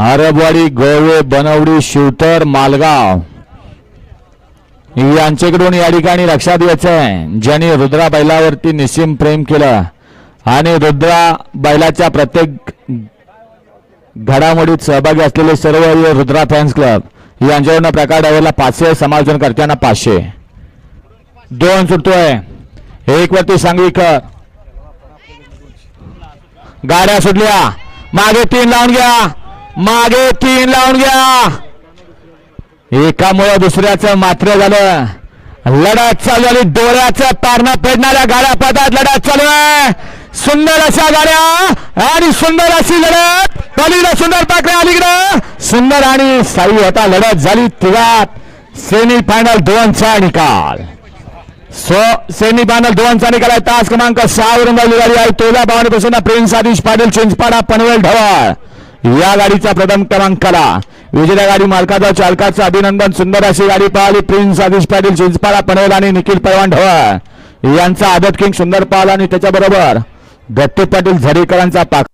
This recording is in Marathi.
आरबवाडी गोवे बनवडी शिवतर मालगाव. यांच्याकडून या ठिकाणी लक्षात घ्यायचं आहे ज्यांनी रुद्रा बैलावरती निसीम प्रेम केलं आणि रुद्रा बैलाच्या प्रत्येक घडामोडीत सहभागी असलेले सर्व रुद्रा फॅन्स क्लब यांच्याकडनं प्रकार डायव्हरला पाचशे समायोजन करताना पाचशे. दोन सुटतोय. एक वरती सांगवीकर. गाड्या सुटल्या. मागे तीन लावून घ्या. मागे तीन लावून घ्या. एकामुळे दुसऱ्याचं मात्र झालं. लढत चालू झाली. डोळ्याचं पारणं पेडणाऱ्या गाड्या पदात लढत चालू आहे. सुंदर अशा गाड्या आणि सुंदर अशी लढत. पलीकडे सुंदर पाकड्या अलीकडं सुंदर आणि साई होता लढत झाली तिघात. सेमी फायनल दोनचा निकाल. सो सेमी फायनल दोनचा निकाल आहे. तास क्रमांक सहा वरून गाडी आहे. तोला बावन्नपासून प्रिन्स आदिश पाटील चिंचपाडा पनवेल ढवळ. या गाडीचा प्रथम क्रमांकाला विजेत्या गाडी मालकाचा चालकाचं अभिनंदन. सुंदर अशी गाडी पाहिली. प्रिन्स आदिश पाटील चिंचपाडा पनवेल आणि निखिल पैवान ढवळ हो. यांचा आदत किंग सुंदर पाल आणि त्याच्याबरोबर दत्ते पाटील झरेकरांचा पाक